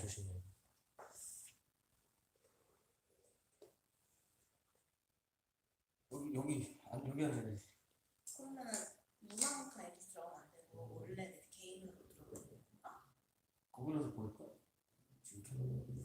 주시네요. 여기 여기 안 여기 앉아야지. 그러면 문화원과 이렇게 들어가면 안 되고 원래 내 개인으로 들어가야 되는 건가? 거기서 보일까? 지금 켜놓은 아닐까?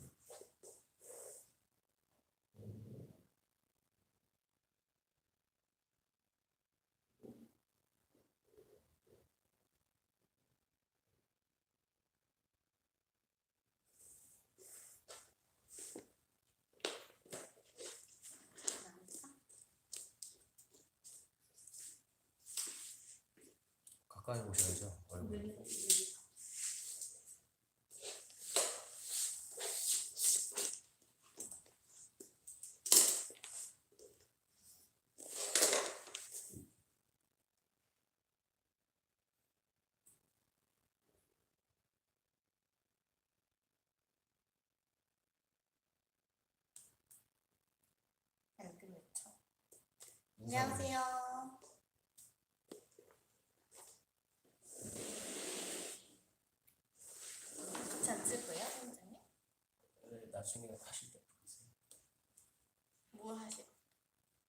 가까이 오셔야죠. 얼굴. 왜 여기 여기 외쳐. 안녕하세요. 같이 안 찍고요, 선생님? 네, 나중에 하실 때 부르세요. 뭐 하실?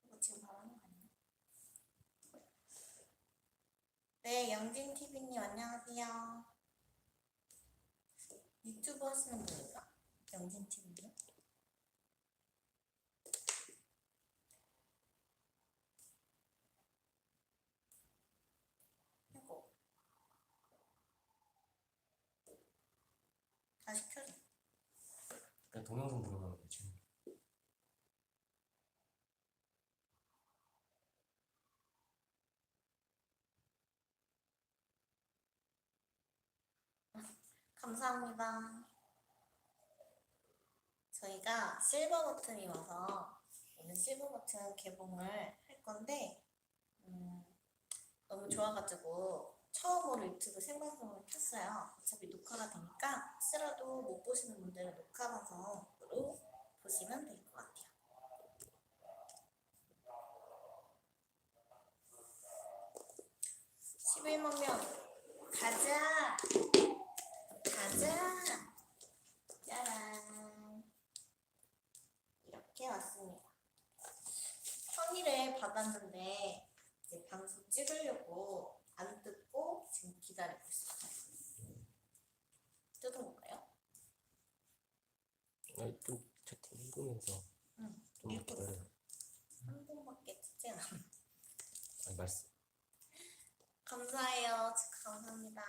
이거 지금 바로 하는 거 아니에요? 네, 영진 TV님 안녕하세요. 유튜브 하시는 분인가? 영진 TV님? 이거 다시 켜줘. 동영상 들어가면 되지. 감사합니다. 저희가 실버 버튼이 와서 오늘 실버 버튼 개봉을 할 건데 음, 너무 좋아가지고 처음으로 유튜브 생방송을 켰어요. 어차피 녹화가 되니까 혹시라도 못 보시는 분들은 녹화 방송으로 보시면 될 것 같아요. 십일만명 가자! 가자! 짜란! 이렇게 왔습니다. 편의를 받았는데 이제 방송 찍으려고 안 뜯고 지금 기다리고 있어요. 뜯어볼까요? 아니 좀 채팅 읽으면서 응. 좀 읽고 기다려. 한 번밖에 뜯지 않아. 아니 말씀. 감사해요. 감사합니다.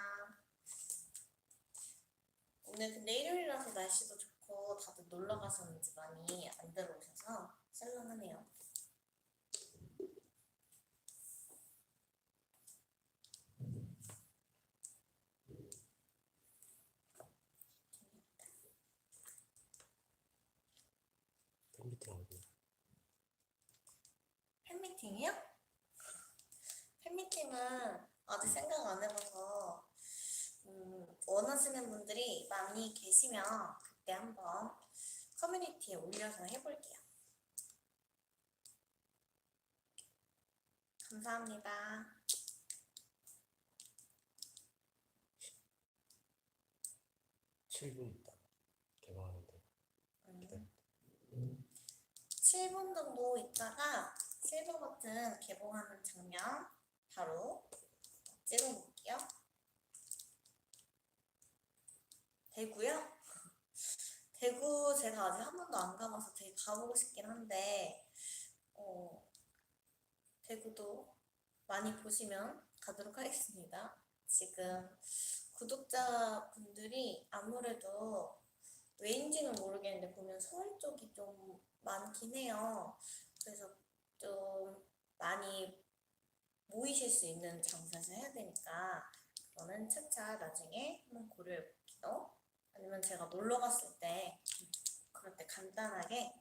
오늘 근데 일요일이라서 날씨도 좋고 다들 놀러 가셨는지 많이 안 들어오셔서 썰렁하네요. 팬미팅 어디? 팬미팅이요? 팬미팅은 아직 생각 안 해봐서 음, 원하시는 분들이 많이 계시면 그때 한번 커뮤니티에 올려서 해볼게요. 감사합니다. 7분 있다. 개방하는데. 음, 7분 정도 있다가 실버 버튼 개봉하는 장면 바로 찍어볼게요. 대구요? 대구 제가 아직 한 번도 안 가봐서 되게 가보고 싶긴 한데 어, 대구도 많이 보시면 가도록 하겠습니다. 지금 구독자분들이 아무래도 왜인지는 모르겠는데 보면 서울 쪽이 좀 많긴 해요. 그래서 좀 많이 모이실 수 있는 장소에서 해야 되니까 그거는 차차 나중에 한번 고려해 볼게요. 아니면 제가 놀러 갔을 때 그럴 때 간단하게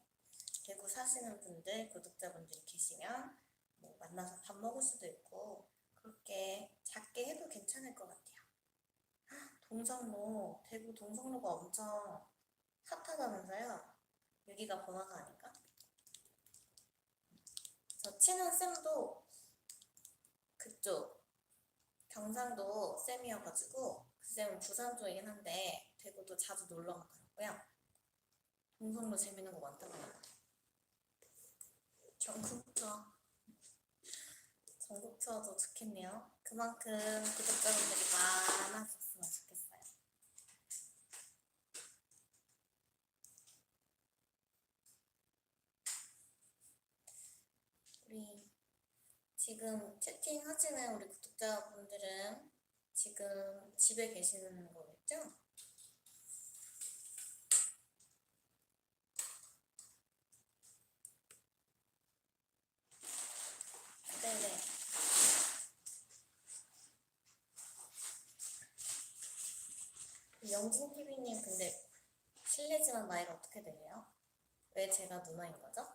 대구 사시는 분들 구독자분들이 계시면 뭐 만나서 밥 먹을 수도 있고 그렇게 작게 해도 괜찮을 것 같아요. 헉, 동성로 대구 동성로가 엄청 핫하다면서요? 여기가 번화가 아닌가? 저 친한 쌤도 그쪽 경상도 쌤이어가지고 그 쌤은 부산 쪽이긴 한데 대구도 자주 놀러 가더라고요. 동성로 재밌는 거 많다고요. 전국 투어. 전국 투어도 좋겠네요. 그만큼 구독자분들이 많아졌으면 좋겠어요. 우리 지금 채팅하시는 우리 구독자분들은 지금 집에 계시는 거겠죠? 네네. 영진 TV님 근데 실례지만 나이가 어떻게 되세요? 왜 제가 누나인 거죠?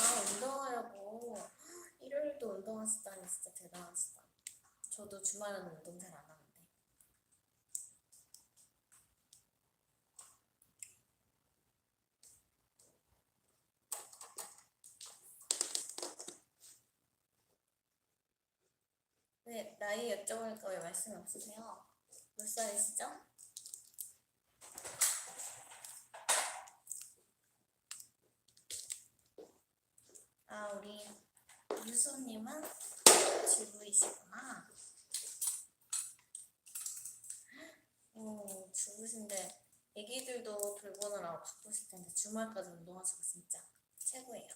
아 운동하려고 일요일도 운동하시다니 진짜 대단하시다. 저도 주말에는 운동 잘 안 하는데. 네, 나이 여쭤보니까 왜 말씀이 없으세요? 몇 살이시죠? 아, 우리 유수님은 주부이시구나. 오, 주부신데 애기들도 돌보느라 바쁘실 텐데 주말까지 운동하시고 진짜 최고예요.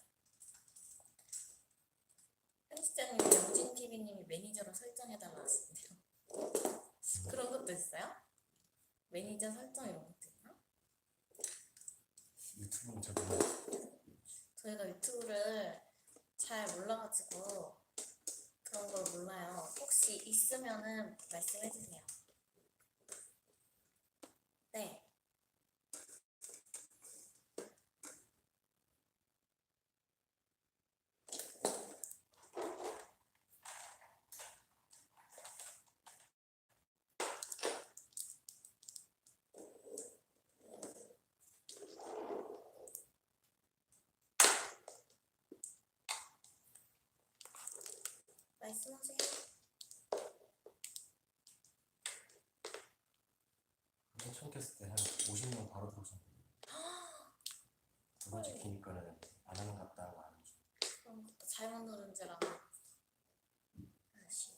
편집자님 영진 TV님이 매니저로 설정해달라 하시는데요. 그런 것도 있어요? 매니저 설정 이런 것도 있나? 유튜브는 잘 몰라요. 저희가 유튜브를 잘 몰라가지고 그런 걸 몰라요. 혹시 있으면은 말씀해 주세요. 네. 말씀하세요. 맨 처음 켰을 때한 50명 바로 들어오셨는데 두 번째 키니까는 안 하는 것 같다고 안 하죠. 그런 것도 잘못 누른 줄 알아. 아씨.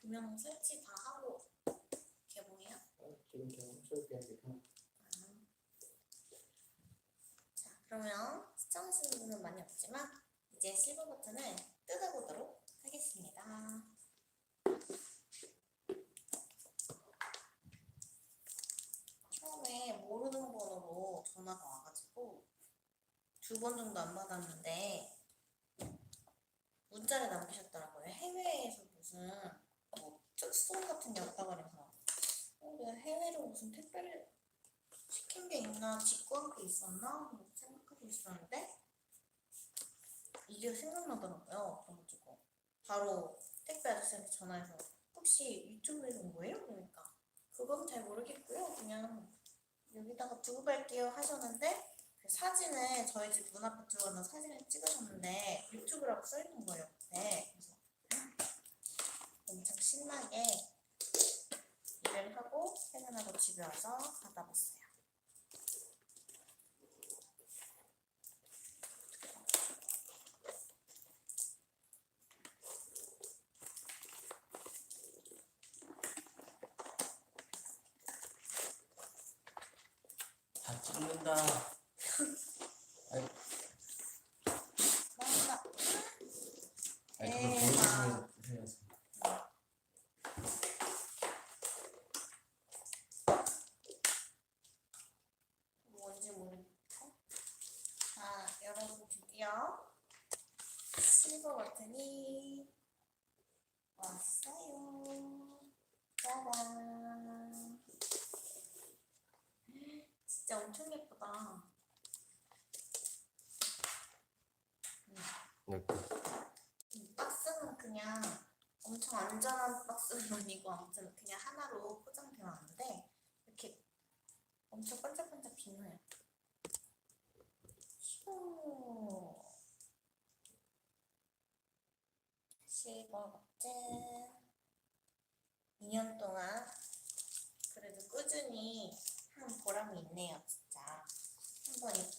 조명 설치 다 하고 개봉해요? 지금 그냥 설계하는 게 자, 그러면 시청하시는 분은 많이 없지만 이제 실버 버튼을 뜯어보도록 하겠습니다. 처음에 모르는 번호로 전화가 와가지고 두 번 정도 안 받았는데 문자를 남기셨더라고요. 해외에서 무슨 뭐 특송 같은 게 왔다 그래서 어, 내가 해외로 무슨 택배를 시킨 게 있나 직구한 게 있었나 뭐 생각하고 있었는데 이게 생각나더라고요. 그래가지고 바로 택배 아저씨한테 전화해서 혹시 유튜브에서 온 거예요? 그러니까 그건 잘 모르겠고요. 그냥 여기다가 두고 갈게요 하셨는데 그 사진을 저희 집 문 앞에 들어가는 사진을 찍으셨는데 유튜브라고 써있는 거예요. 옆에. 그래서 엄청 신나게 일을 하고 퇴근하고 집에 와서 받아봤어요. 다 찍는다. 아니, 마지막 아니 그걸 네, 보여주면 해야지. 뭔지 모르겠고. 자, 여러분 드디어 실버 버튼이 왔어요. 짜잔. 진짜 엄청 예쁘다. 네. 이 박스는 그냥 엄청 안전한 박스는 아니고 아무튼 그냥 하나로 포장되어 왔는데 이렇게 엄청 반짝반짝 빛 기나요. 휴. 실버 버튼. 2년 동안 꾸준히 한 보람이 있네요, 진짜. 한번 이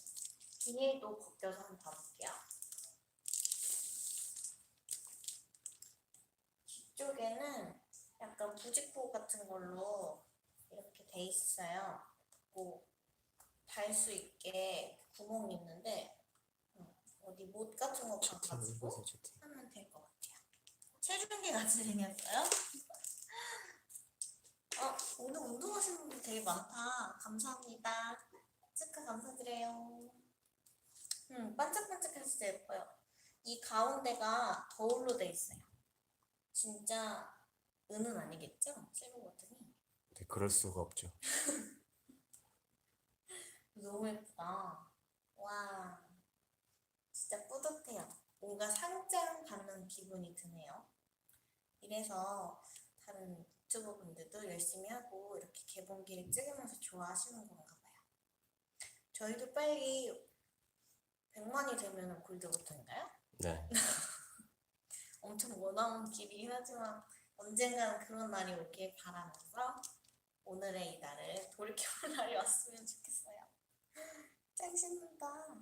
뒤에도 벗겨서 한번 봐볼게요. 뒤쪽에는 약간 부직포 같은 걸로 이렇게 돼 있어요. 뭐달수 있게 구멍이 있는데 음, 어디 못 같은 거 봐가지고. 하면 될 것 같아요. 체중계 같이 생겼어요? 어, 오늘 운동하시는 분들 되게 많다. 감사합니다. 체크 감사드려요. 음, 반짝반짝해서 진짜 예뻐요. 이 가운데가 거울로 돼 있어요. 진짜 은은 아니겠죠? 실버 버튼이. 네, 그럴 수가 없죠. 너무 예쁘다. 와, 진짜 뿌듯해요. 뭔가 상장 받는 기분이 드네요. 이래서 다른 유튜버 분들도 열심히 하고 이렇게 개봉기를 찍으면서 좋아하시는 건가 봐요. 저희도 빨리 100만이 되면 골드 버튼인가요? 네. 엄청 머나먼 길이긴 하지만 언젠가는 그런 날이 오길 바라면서 오늘의 이 날을 돌이켜볼 날이 왔으면 좋겠어요. 짱 신난다.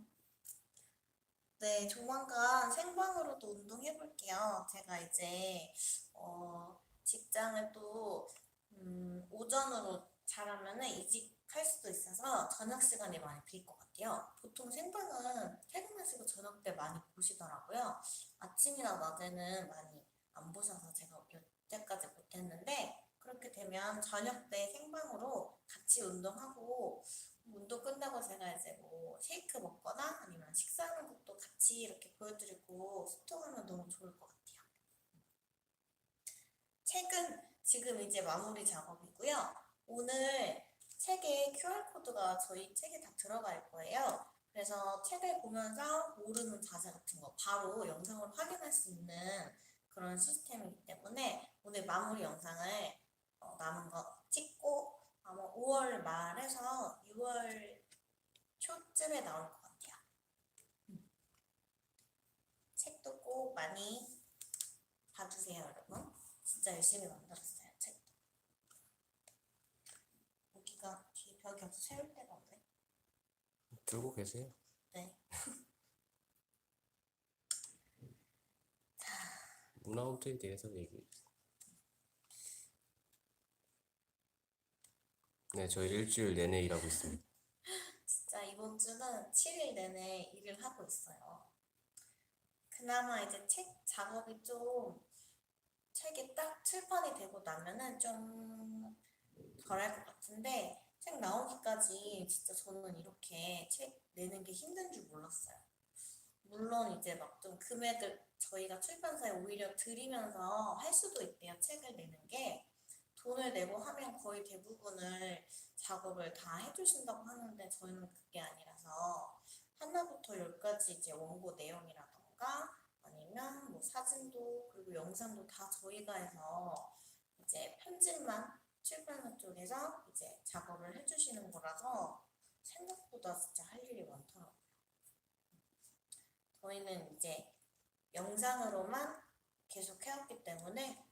네, 조만간 생방으로도 운동해볼게요. 제가 이제 어, 직장을 또 음, 오전으로 잘하면은 이직할 수도 있어서 저녁 시간이 많이 빌것 같아요. 보통 생방은 퇴근하시고 저녁 때 많이 보시더라고요. 아침이나 낮에는 많이 안 보셔서 제가 여태까지 못했는데 그렇게 되면 저녁 때 생방으로 같이 운동하고 운동 끝나고 제가 이제 뭐 쉐이크 먹거나 아니면 식사하는 것도 같이 이렇게 보여드리고 소통하면 너무 좋을 것 같아요. 책은 지금 이제 마무리 작업이고요. 오늘 책에 QR코드가 저희 책에 다 들어갈 거예요. 그래서 책을 보면서 모르는 자세 같은 거 바로 영상으로 확인할 수 있는 그런 시스템이기 때문에 오늘 마무리 영상을 어, 남은 거 찍고 아마 5월 말에서 6월 초쯤에 나올 것 같아요. 음. 책도 꼭 많이 봐주세요, 여러분. 진짜 열심히 만들었어요, 책도. 여기가 뒤에 벽이 없어 세울 데가 없네. 들고 계세요. 네. 문화홈트에 대해서 얘기. 네, 저희 일주일 내내 일하고 있습니다. 진짜 이번 주는 7일 내내 일을 하고 있어요. 그나마 이제 책 작업이 좀 책이 딱 출판이 되고 나면은 좀 덜할 것 같은데 책 나오기까지 진짜 저는 이렇게 책 내는 게 힘든 줄 몰랐어요. 물론 이제 막 좀 금액을 저희가 출판사에 오히려 드리면서 할 수도 있대요. 책을 내는 게 돈을 내고 하면 거의 대부분을 작업을 다 해주신다고 하는데 저희는 그게 아니라서 하나부터 열까지 이제 원고 내용이라던가 아니면 뭐 사진도 그리고 영상도 다 저희가 해서 이제 편집만 출판사 쪽에서 이제 작업을 해주시는 거라서 생각보다 진짜 할 일이 많더라고요. 저희는 이제 영상으로만 계속 해왔기 때문에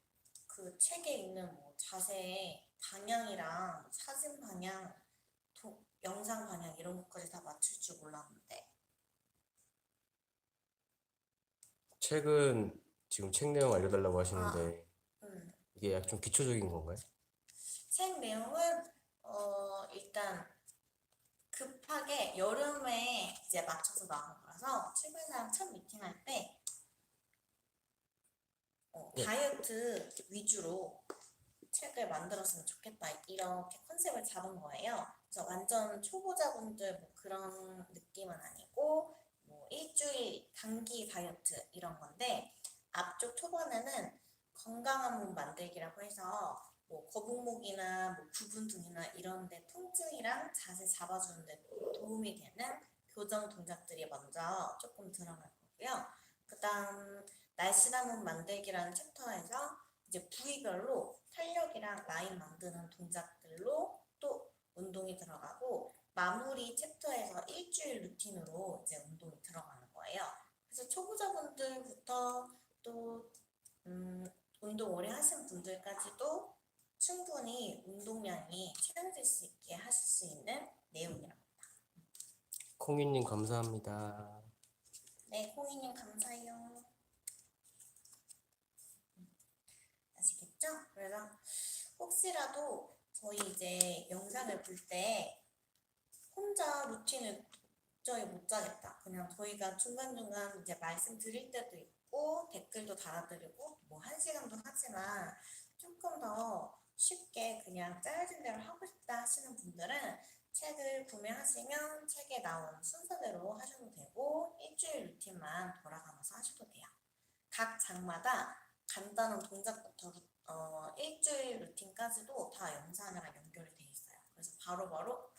그 책에 있는 뭐 자세의 방향이랑 사진 방향, 도, 영상 방향 이런 것까지 다 맞출 줄 몰랐는데 책은 지금 책 내용 알려달라고 하시는데 음, 이게 약 좀 기초적인 건가요? 책 내용은 어 일단 급하게 여름에 이제 맞춰서 나온 거라서 출판사랑 첫 미팅할 때 어, 네. 다이어트 위주로 책을 만들었으면 좋겠다 이렇게 컨셉을 잡은 거예요. 그래서 완전 초보자분들 뭐 그런 느낌은 아니고 뭐 일주일 단기 다이어트 이런 건데 앞쪽 초반에는 건강한 몸 만들기라고 해서 뭐 거북목이나 뭐 부분 등이나 이런 데 통증이랑 자세 잡아주는 데 도움이 되는 교정 동작들이 먼저 조금 들어갈 거고요. 그 다음 날씬한 몸 만들기라는 챕터에서 이제 부위별로 탄력이랑 라인 만드는 동작들로 또 운동이 들어가고 마무리 챕터에서 일주일 루틴으로 이제 운동이 들어가는 거예요. 그래서 초보자분들부터 또 음, 운동 오래 하신 분들까지도 충분히 운동량이 채워질 수 있게 하실 수 있는 내용이랍니다. 콩이님 감사합니다. 네, 콩이님 감사해요. 음, 아시겠죠? 그래서 혹시라도 저희 이제 영상을 볼 때 혼자 루틴을 도저히 못 짜겠다. 그냥 저희가 중간중간 이제 말씀드릴 때도 있고 댓글도 달아드리고 뭐 한 시간도 하지만 조금 더 쉽게 그냥 짜여진 대로 하고 싶다 하시는 분들은 책을 구매하시면 책에 나온 순서대로 하셔도 되고 일주일 루틴만 돌아가면서 하셔도 돼요. 각 장마다 간단한 동작부터 루- 어, 일주일 루틴까지도 다 영상이랑 연결이 돼 있어요. 그래서 바로바로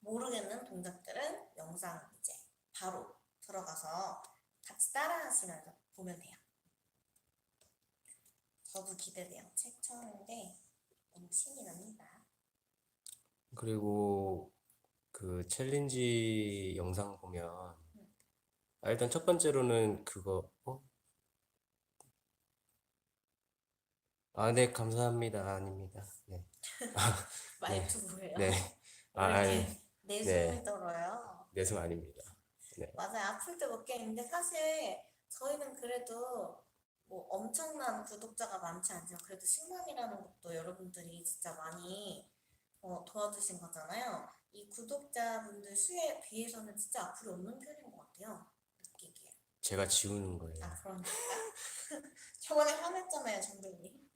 모르겠는 동작들은 영상 이제 바로 들어가서 같이 따라 하시면서 보면 돼요. 저도 기대돼요. 책 처음인데 너무 신이 납니다. 그리고 그 챌린지 영상 보면 아, 일단 첫 번째로는 그거 어? 아, 네, 감사합니다. 아닙니다. 네. 말투 뭐예요? 네. 아, 왜 이렇게 내숭을 떨어요? 내숭 아닙니다. 맞아요. 아플 때못 깨는데 사실 저희는 그래도 뭐 엄청난 구독자가 많지 않지만 그래도 10만이라는 것도 여러분들이 진짜 많이 어, 도와주신 거잖아요. 이 구독자분들 수에 비해서는 진짜 악플이 없는 편인 것 같아요. 느끼기에. 제가 지우는 거예요. 아 그러니까 저번에 화냈잖아요, 정글님.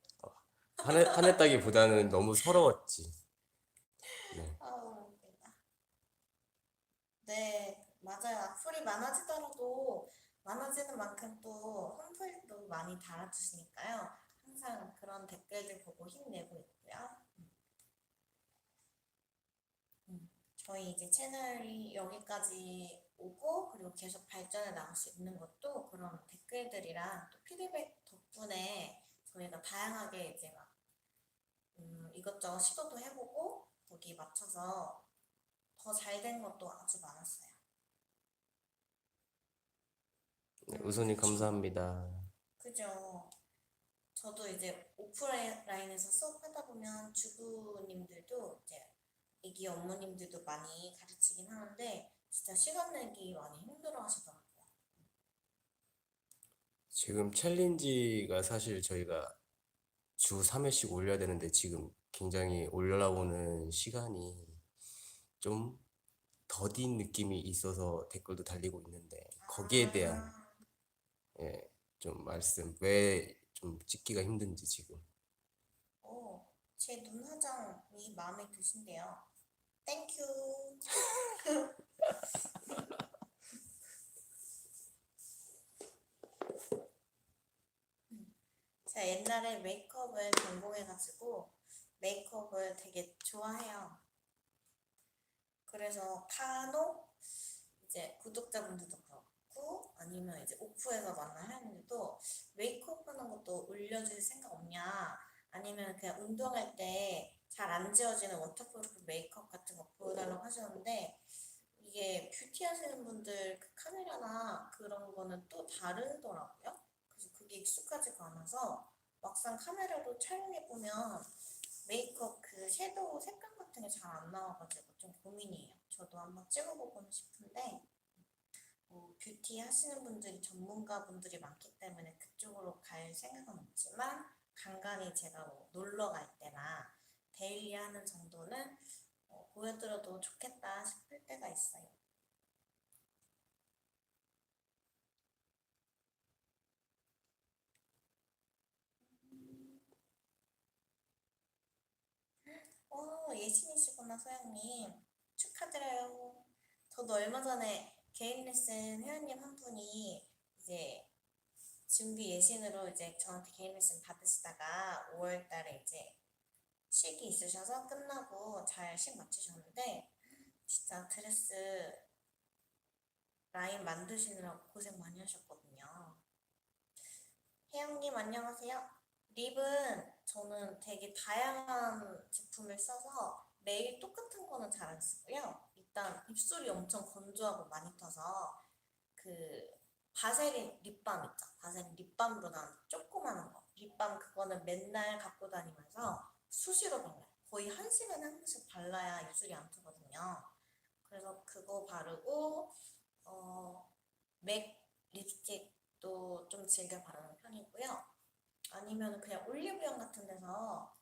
화내, 화냈다기보다는 너무 서러웠지. 네. 아우 웃긴다. 네, 맞아요. 악플이 많아지더라도 많아지는 만큼 또 홈플도 많이 달아주시니까요. 항상 그런 댓글들 보고 힘내고 있고요. 음. 음, 저희 이제 채널이 여기까지 오고 그리고 계속 발전해 나갈 수 있는 것도 그런 댓글들이랑 또 피드백 덕분에 저희가 다양하게 이제 막 음, 이것저것 시도도 해보고 거기 맞춰서 더 잘 된 것도 아주 많았어요. 네, 우선님 감사합니다. 그죠? 저도 이제 오프라인에서 수업하다 보면 주부님들도 이제 애기 어머님들도 많이 가르치긴 하는데 진짜 시간 내기 많이 힘들어 하시더라고요. 지금 챌린지가 사실 저희가 주 3회씩 올려야 되는데 지금 굉장히 올라오는 시간이 좀 더딘 느낌이 있어서 댓글도 달리고 있는데 거기에 대한 아, 예, 좀 말씀 왜 좀 찍기가 힘든지 지금 오, 제 눈 화장이 마음에 드신대요. 땡큐. 제가 옛날에 메이크업을 전공해가지고 메이크업을 되게 좋아해요. 그래서 카노 이제 구독자분들도 그렇고 아니면 이제 오프에서 만나 하는데도 메이크업 하는 것도 올려줄 생각 없냐? 아니면 그냥 운동할 때 잘 안 지워지는 워터프루프 메이크업 같은 거 보여달라고 하셨는데 이게 뷰티 하시는 분들 그 카메라나 그런 거는 또 다르더라고요. 그래서 그게 익숙하지가 않아서 막상 카메라로 촬영해 보면 메이크업 그 섀도우 색감 같은 게 잘 안 나와가지고 좀 고민이에요. 저도 한번 찍어보고는 싶은데 뭐 뷰티 하시는 분들이 전문가 분들이 많기 때문에 그쪽으로 갈 생각은 없지만 간간히 제가 뭐 놀러 갈 때나 데일리 하는 정도는 어, 보여드려도 좋겠다 싶을 때가 있어요. 어, 예신이시구나, 소영님. 축하드려요. 저도 얼마 전에 개인 레슨 회원님 한 분이 이제 준비 예신으로 이제 저한테 개인 레슨 받으시다가 5월 달에 이제 식이 있으셔서 끝나고 잘 식 마치셨는데 진짜 드레스 라인 만드시느라고 고생 많이 하셨거든요. 혜영님 안녕하세요. 립은 저는 되게 다양한 제품을 써서 매일 똑같은 거는 잘 안 쓰고요. 일단 입술이 엄청 건조하고 많이 터서 그 바세린 립밤 있죠. 바세린 립밤으로 나온 조그마한 거. 립밤 그거는 맨날 갖고 다니면서 수시로 발라요. 거의 한 시간에 한 번씩 발라야 입술이 안 트거든요. 그래서 그거 바르고 어, 맥 립스틱도 좀 즐겨 바르는 편이고요. 아니면 그냥 올리브영 같은 데서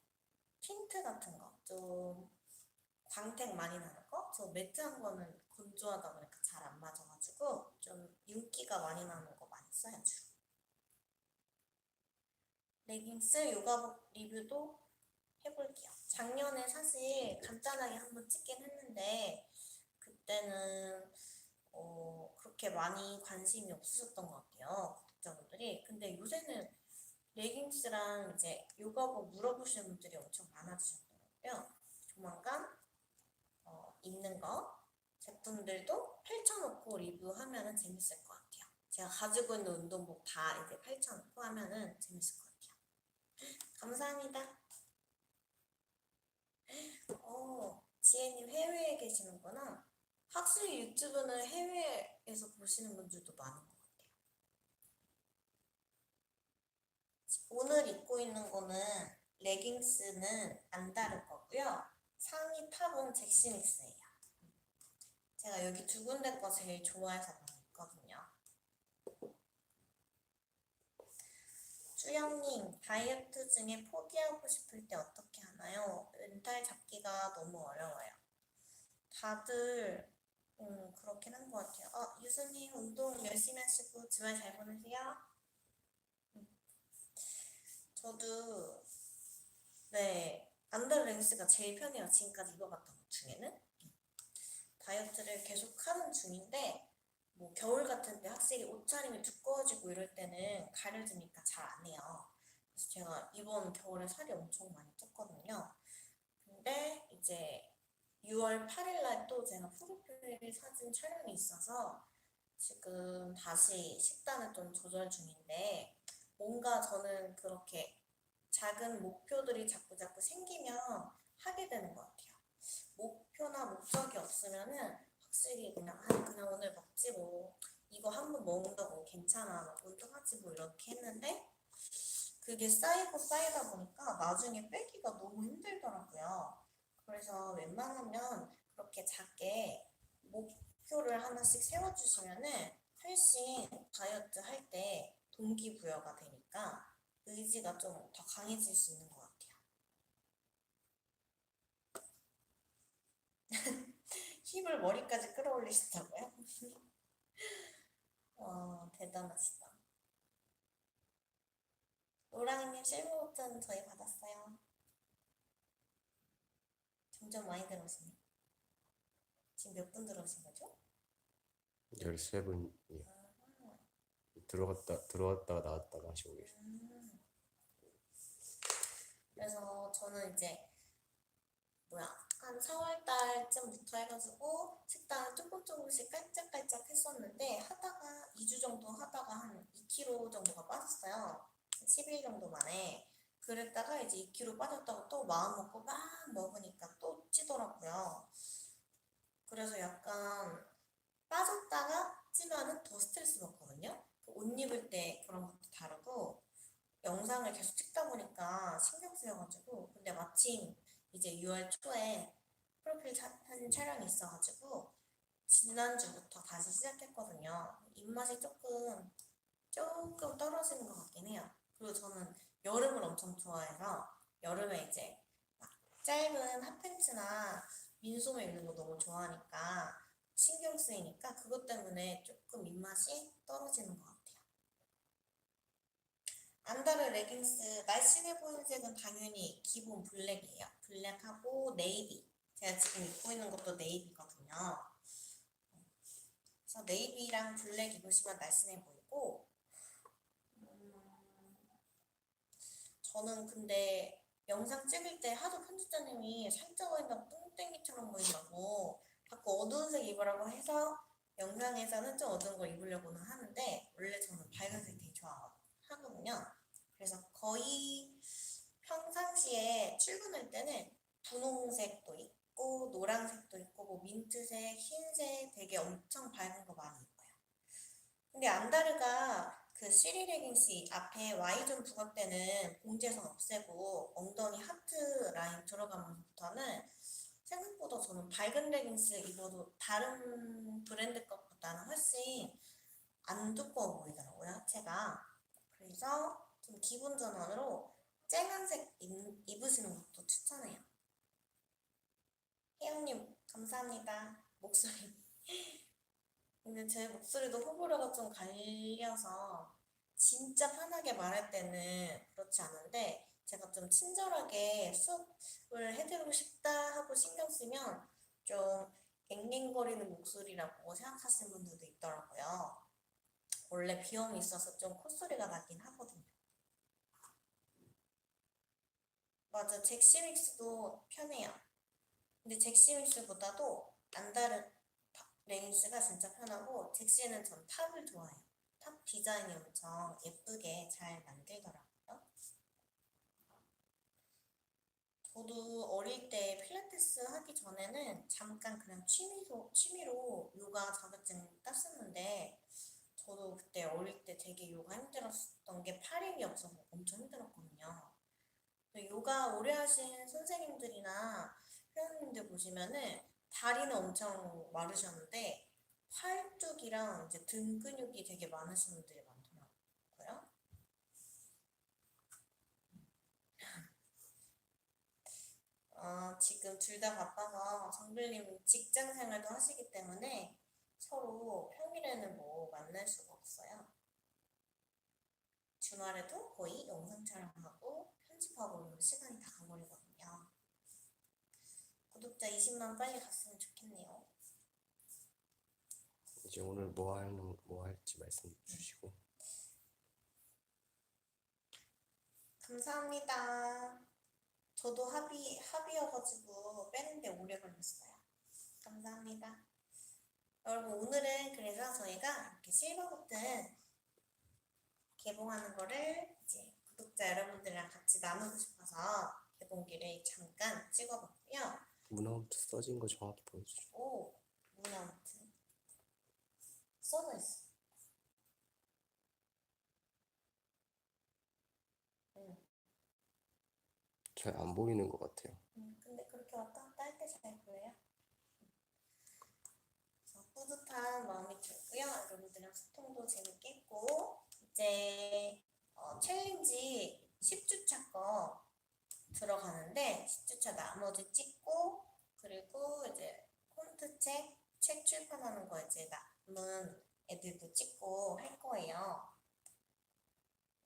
틴트 같은 거, 좀 광택 많이 나는 거? 저 매트한 거는 건조하다 보니까 잘 안 맞아가지고 좀 윤기가 많이 나는 거 많이 써요, 주로. 레깅스 요가복 리뷰도 해볼게요. 작년에 사실 간단하게 한번 찍긴 했는데 그때는 어, 그렇게 많이 관심이 없으셨던 것 같아요. 구독자분들이. 근데 요새는 레깅스랑 이제 요가복 물어보시는 분들이 엄청 많아지셨더라고요. 조만간 어, 입는 거 제품들도 펼쳐놓고 리뷰하면은 재밌을 것 같아요. 제가 가지고 있는 운동복 다 이제 펼쳐놓고 하면은 재밌을 것 같아요. 감사합니다. 어, 지혜님 해외에 계시는구나. 확실히 유튜브는 해외에서 보시는 분들도 많은 것 같아요. 오늘 입고 있는 거는 레깅스는 안 다를 거고요. 상의 탑은 잭시믹스예요. 제가 여기 두 군데 거 제일 좋아해서 많이 입거든요. 주영님, 다이어트 중에 포기하고 싶을 때 어떻게 하나요? 멘탈 잡기가 너무 어려워요. 다들 음, 그렇긴 한 것 같아요. 어, 유수님 운동 열심히 하시고 주말 잘 보내세요. 음. 저도 네 안달 랭스가 제일 편해요. 지금까지 입어봤던 것 중에는 다이어트를 계속 하는 중인데 뭐 겨울 같은 때 확실히 옷차림이 두꺼워지고 이럴 때는 가려지니까 잘 안 해요. 그래서 제가 이번 겨울에 살이 엄청 많이 쪘거든요. 근데 이제 6월 8일 날 또 제가 프로필 사진 촬영이 있어서 지금 다시 식단을 좀 조절 중인데 뭔가 저는 그렇게 작은 목표들이 자꾸 자꾸 생기면 하게 되는 것 같아요. 목표나 목적이 없으면은 확실히 그냥 아 그냥 오늘 먹지 뭐 이거 한 번 먹는다고 괜찮아 막 운동하지 뭐 이렇게 했는데 그게 쌓이고 쌓이다 보니까 나중에 빼기가 너무 힘들더라고요. 그래서 웬만하면 그렇게 작게 목표를 하나씩 세워주시면은 훨씬 다이어트 할 때 동기부여가 되니까 의지가 좀 더 강해질 수 있는 것 같아요. 힙을 머리까지 끌어올리신다고요? 와, 대단하시다. 노랑이님 실버 버튼 저희 받았어요. 점점 많이 들어오시네. 지금 몇 분 들어오신 거죠? 13분이요. 들어갔다 들어왔다가 나왔다가 하시고 계세요. 음. 그래서 저는 이제 뭐야 한 4월 달쯤부터 해가지고 식단을 조금 조금씩 깔짝깔짝 했었는데 하다가 2주 정도 하다가 한 2kg 정도가 빠졌어요. 10일 정도 만에. 그랬다가 이제 2kg 빠졌다가 또 마음 먹고 막 먹으니까 또 찌더라고요. 그래서 약간 빠졌다가 찌면은 더 스트레스 받거든요. 그옷 입을 때 그런 것도 다르고 영상을 계속 찍다 보니까 신경 쓰여가지고 근데 마침 이제 6월 초에 프로필 사- 사진 촬영이 있어가지고 지난주부터 다시 시작했거든요. 입맛이 조금 조금 떨어지는 것 같긴 해요. 그리고 저는 여름을 엄청 좋아해서 여름에 이제 막 짧은 핫팬츠나 민소매 입는 거 너무 좋아하니까 신경 쓰이니까 그것 때문에 조금 입맛이 떨어지는 것 같아요. 안다르 레깅스 날씬해 보이는 색은 당연히 기본 블랙이에요. 블랙하고 네이비. 제가 지금 입고 있는 것도 네이비거든요. 그래서 네이비랑 블랙 입으시면 날씬해 보이고 음, 저는 근데 영상 찍을 때 하도 편집자님이 살짝 보인다고 뚱땡이처럼 보인다고 자꾸 어두운 색 입으라고 해서 영상에서는 좀 어두운 걸 입으려고는 하는데 원래 저는 밝은색 되게 좋아하거든요. 그래서 거의 평상시에 출근할 때는 분홍색도 있고 노란색도 있고 뭐 민트색, 흰색 되게 엄청 밝은 거 많이 입어요. 근데 안다르가 그 시리 레깅스 앞에 Y존 부각되는 봉제선 없애고 엉덩이 하트 라인 들어가면서부터는 생각보다 저는 밝은 레깅스 입어도 다른 브랜드 것보다는 훨씬 안 두꺼워 보이더라고요, 하체가. 그래서 좀 기분 전환으로 쨍한색 입- 입으시는 것도 추천해요. 혜영님, 감사합니다. 목소리. 근데 제 목소리도 호불호가 좀 갈려서 진짜 편하게 말할 때는 그렇지 않은데 제가 좀 친절하게 수업을 해드리고 싶다 하고 신경 쓰면 좀 앵앵거리는 목소리라고 생각하시는 분들도 있더라고요. 원래 비염이 있어서 좀 콧소리가 나긴 하거든요. 맞아, 잭시믹스도 편해요. 근데 잭시믹스보다도 안다르 파- 레깅스가 진짜 편하고 잭시는 전 탑을 좋아해요. 탑 디자인이 엄청 예쁘게 잘 만들더라고요. 저도 어릴 때 필라테스 하기 전에는 잠깐 그냥 취미로, 취미로 요가 자격증 땄었는데 저도 그때 어릴 때 되게 요가 힘들었던 게 팔 힘이 없어서 엄청 힘들었거든요. 근데 요가 오래 하신 선생님들이나 회원님들 보시면은 다리는 엄청 마르셨는데 팔뚝이랑 이제 등 근육이 되게 많으신 분들이 많더라고요. 어, 지금 둘 다 바빠서 정글님 직장 생활도 하시기 때문에 서로 평일에는 뭐 만날 수가 없어요. 주말에도 거의 영상 촬영하고 편집하고 시간이 다 가버리거든요. 구독자 20만 빨리 갔으면 좋겠네요. 이제 오늘 뭐 하는 뭐 할지 말씀 주시고 감사합니다. 저도 합의, 합의여가지고 빼는데 오래 걸렸어요. 감사합니다. 여러분, 오늘은 그래서 저희가 이렇게 실버 버튼 개봉하는 거를 구독자 여러분들이랑 같이 나누고 싶어서 개봉기를 잠깐 찍어봤고요. 문화부터 써진 거 정확히 보여주죠. 오, 문화마트. 써져 있어. 응. 잘 안 보이는 것 같아요. 음, 근데 그렇게 왔다 갔다 할 때 잘 보여요. 그래서 뿌듯한 마음이 들고요. 여러분들이랑 소통도 재밌게 했고 이제 어, 챌린지 10주차 거 들어가는데 10주차 나머지 찍고 그리고 이제 콘트 책, 책 출판하는 거 이제 남은 애들도 찍고 할 거예요.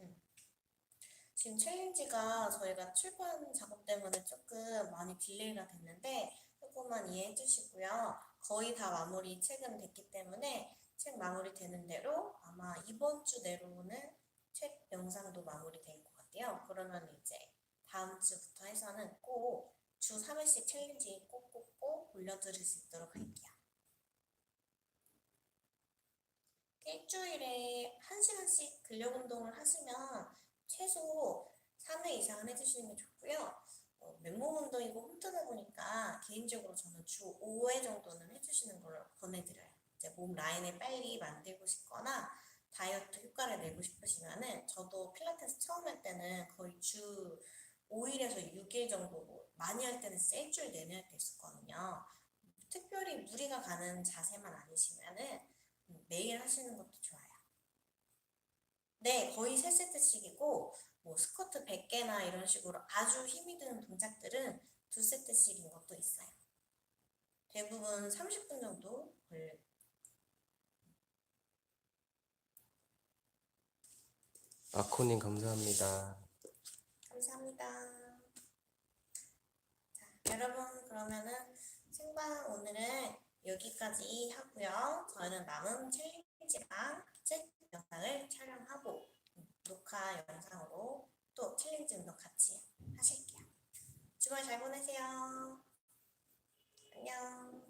음. 지금 챌린지가 저희가 출판 작업 때문에 조금 많이 딜레이가 됐는데 조금만 이해해 주시고요. 거의 다 마무리 책은 됐기 때문에 책 마무리 되는 대로 아마 이번 주 내로는 책 영상도 마무리될 것 같아요. 그러면 이제 다음 주부터 해서는 꼭 주 3회씩 챌린지 꼭꼭꼭 올려드릴 수 있도록 할게요. 일주일에 1시간씩 근력 운동을 하시면 최소 3회 이상은 해주시는 게 좋고요. 어, 맨몸 운동이고 홈트다 보니까 개인적으로 저는 주 5회 정도는 해주시는 걸 권해드려요. 이제 몸 라인을 빨리 만들고 싶거나 다이어트 효과를 내고 싶으시면은 저도 필라테스 처음 할 때는 거의 주 5일에서 6일 정도 뭐 많이 할 때는 일주일 내내 있었거든요. 특별히 무리가 가는 자세만 아니시면은 음, 매일 하시는 것도 좋아요. 네, 거의 3세트씩이고 뭐 스쿼트 100개나 이런 식으로 아주 힘이 드는 동작들은 두 세트씩인 것도 있어요. 대부분 30분 정도 걸려 아코님 감사합니다. 감사합니다. 자, 여러분 그러면은 생방 오늘은 여기까지 하고요. 저희는 남은 챌린지랑 책 영상을 촬영하고 음, 녹화 영상으로 또 챌린지 운동 같이 하실게요. 주말 잘 보내세요. 안녕.